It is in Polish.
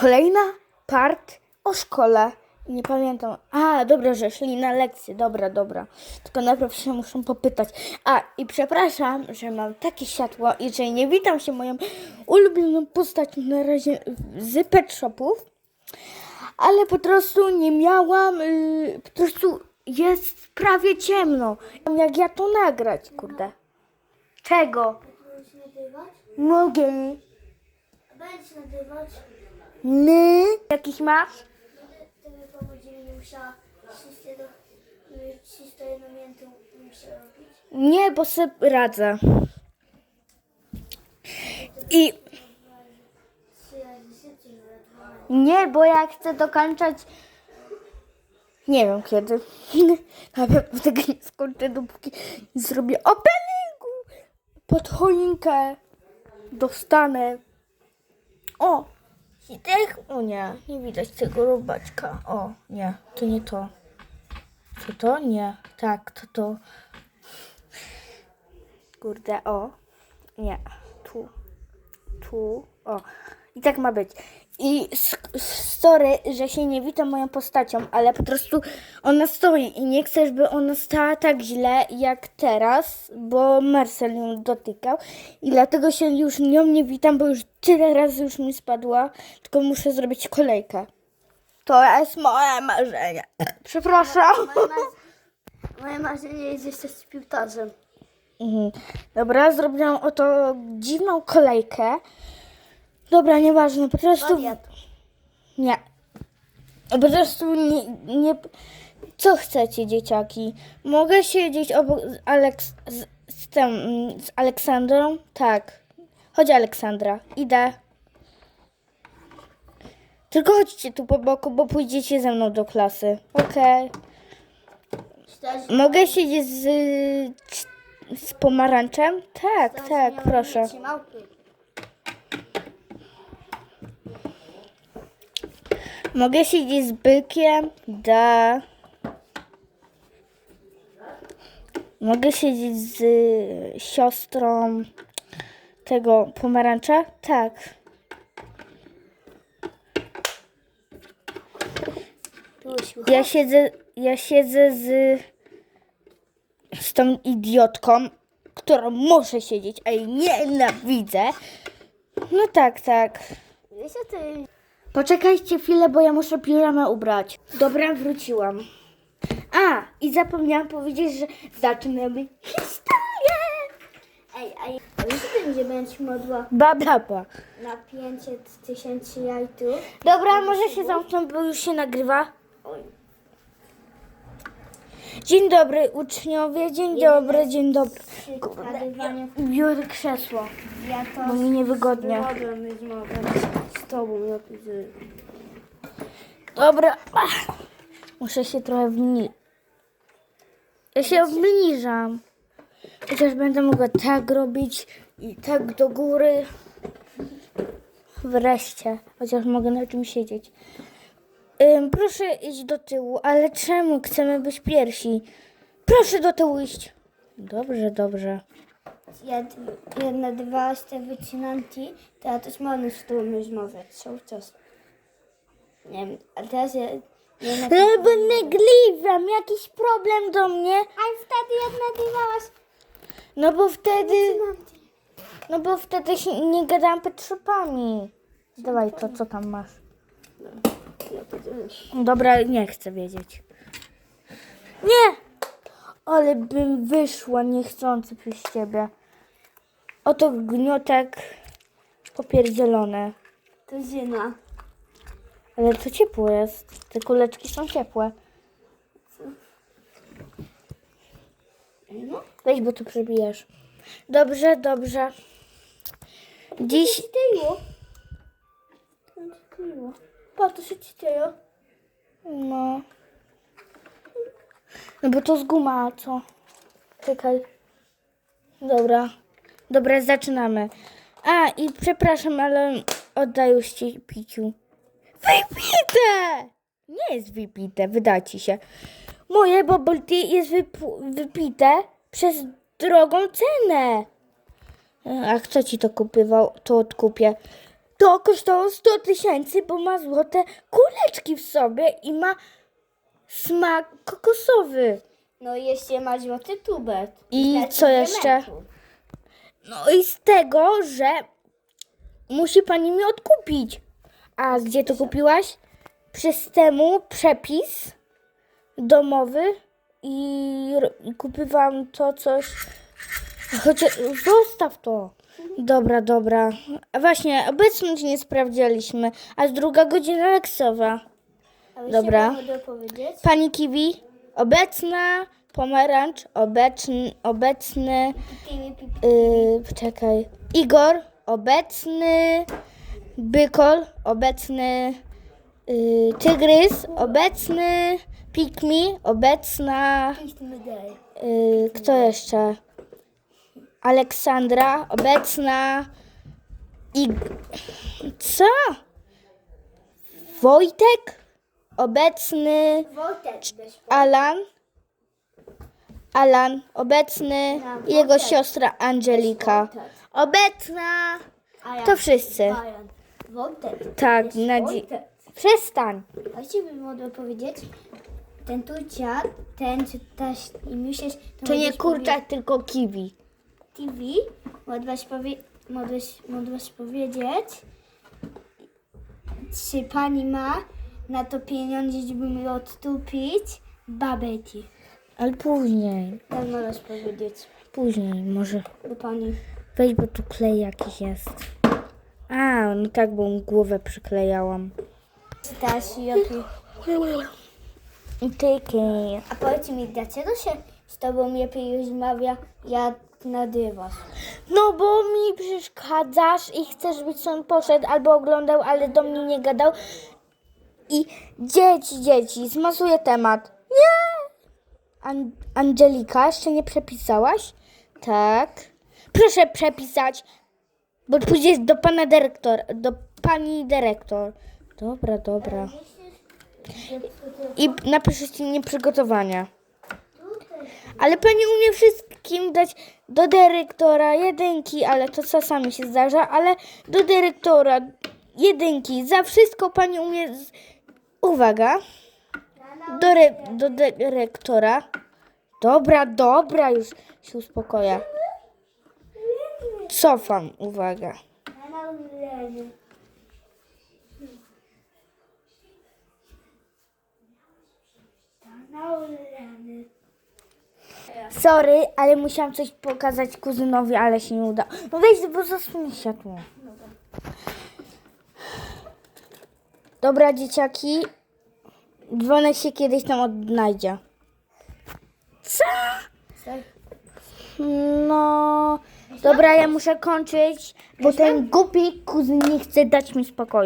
kolejna part o szkole. Nie pamiętam. A, dobra, że szli na lekcję. Dobra, dobra. Tylko najpierw się muszę popytać. A, i przepraszam, że mam takie światło i że nie witam się moją ulubioną postacią na razie z pet shopów. Ale po prostu nie miałam. Yy, po prostu jest prawie ciemno. Jak ja to nagrać, kurde. Czego? Mogę. Będziesz nagrywać? My? Jakiś masz? Tobie będzie mi musiała 300 do 300 elementów muszę robić. Nie, bo sobie radzę. I 3 razy szybciej, ale dwa nie, bo ja chcę dokończać. Nie wiem kiedy. Na pewno tego nie skończę, dopóki nie zrobię openingu. Pod choinkę dostanę. O! Hitech? O nie, nie widać tego robaczka. O, nie, to nie to. Co to? Nie. Tak, to to. Kurde, o. Nie. Tu. Tu. O. I tak ma być. I sorry, że się nie witam moją postacią, ale po prostu ona stoi i nie chcę, żeby ona stała tak źle jak teraz, bo Marcel ją dotykał i dlatego się już nią nie witam, bo już tyle razy już mi spadła, tylko muszę zrobić kolejkę. To jest moje marzenie. Przepraszam. Moje marzenie jest jeszcze z piłkarzem. Mhm. Dobra, zrobiłam oto dziwną kolejkę. Dobra, nieważne, po prostu... Wariat. Nie. Po prostu nie, nie... Co chcecie, dzieciaki? Mogę siedzieć obok z, Aleks, z, z, tym, z Aleksandrą? Tak. Chodź, Aleksandra. Idę. Tylko chodźcie tu po boku, bo pójdziecie ze mną do klasy. Okej. Czytać? Mogę siedzieć z, z pomarańczem? Tak, tak, proszę. Małpy. Mogę siedzieć z bykiem? Da. Mogę siedzieć z y, siostrą tego pomarańcza? Tak. Ja siedzę, ja siedzę z, z tą idiotką, którą muszę siedzieć, a jej nienawidzę. No tak, tak. Wiesz o tym? Poczekajcie chwilę, bo ja muszę piżamę ubrać. Dobra, wróciłam. A, i zapomniałam powiedzieć, że zaczynamy historię. Ej, ej, a tym, że będziesz modła Ba, ba, ba. na 500 tysięcy jajtów? Dobra, może się zamknąć, bo już się nagrywa. Dzień dobry, uczniowie. Dzień dobry, dzień dobry. Biorę krzesło, ja to bo mi niewygodnie. mogę z tobą ja Dobra. Ach, Muszę się trochę wniżyć. Ja się obniżam. Chociaż będę mogła tak robić i tak do góry. Wreszcie. Chociaż mogę na czym siedzieć. Ym, proszę iść do tyłu, ale czemu chcemy być pierwsi? Proszę do tyłu iść. Dobrze, dobrze. Jed, jedna, dwa, te wycinanki, to ja też mogę z tobą rozmawiać cały czas. Nie wiem, a teraz ja... Nie. Ale bo jakiś problem do mnie. A wtedy jak nagrywałaś No bo wtedy... No bo wtedy się nie gadałam petrzopami. Dawaj to, co tam masz. Podzielisz. Dobra, nie chcę wiedzieć. Nie! Ale bym wyszła niechcący przez ciebie. Oto gniotek popierdzielone. To Zyna. Ale to ciepło jest. Te kuleczki są ciepłe. No. Weź, bo tu przebijasz. Dobrze, dobrze. Dziś... Tyło. Kryło. Po to się czytają. No. No bo to z guma, co? Czekaj. Dobra. Dobra, zaczynamy. A, i przepraszam, ale oddaję już ci piciu. Wypite! Nie jest wypite, wyda ci się. Moje bubble tea jest wyp- wypite przez drogą cenę. A kto ci to kupywał, to odkupię. to kosztowało 100 tysięcy, bo ma złote kuleczki w sobie i ma smak kokosowy. No i jeszcze ma złoty tubet. I Znaczy co jeszcze? No i z tego, że musi pani mi odkupić. A gdzie to kupiłaś? Przez temu przepis domowy i, ro- i kupywałam to coś. Chociaż zostaw to. Dobra, dobra. A właśnie, obecność nie sprawdzaliśmy, a jest druga godzina leksowa. Dobra. się mogę powiedzieć? Pani Kiwi, obecna, pomarańcz, obecny, obecny. Yy, czekaj. Igor, obecny. Bykol, obecny. Yy, tygrys, obecny. Pikmi, obecna. Yy, kto jeszcze? Aleksandra, obecna. I. Co? Wojtek, obecny. Alan. Alan, obecny. Jego siostra Angelika. Obecna. To wszyscy. Tak, na dzi-. Przestań. A ci bym mogła powiedzieć? Ten tucia, ten czy też i myślisz, To nie kurczak, tylko kiwi. TV, mogłaś, powie, mogłaś, mogłaś powiedzieć, czy pani ma na to pieniądze, żeby mi odtupić babeci. Ale później. Tak możesz powiedzieć Później może. do pani. Weź, bo tu klej jakiś jest. A, no tak, bo mu głowę przyklejałam. Stasi, jaki... Tyki. A powiedz mi, dlaczego się z tobą lepiej rozmawia, jak nagrywasz? No bo mi przeszkadzasz i chcesz, żebyś on poszedł albo oglądał, ale do mnie nie gadał. I dzieci, dzieci, zmasuję temat. Nie! An- Angelika, jeszcze nie przepisałaś? Tak. Proszę przepisać, bo pójdziesz do pana dyrektor, do pani dyrektor. Dobra, dobra. I napiszesz ci nieprzygotowania. Ale pani umie wszystkim dać do dyrektora jedynki, ale to czasami się zdarza, ale do dyrektora jedynki. Za wszystko pani umie. Uwaga. Do, re... do dyrektora. Dobra, dobra, już się uspokoję. Cofam, uwaga. Sorry, ale musiałam coś pokazać kuzynowi, ale się nie udało. No weź, bo zasłoń światło. Dobra, dzieciaki. Dzwonek się kiedyś tam odnajdzie. Co? No, dobra, ja muszę kończyć, bo ten głupi kuzyn nie chce dać mi spokoju.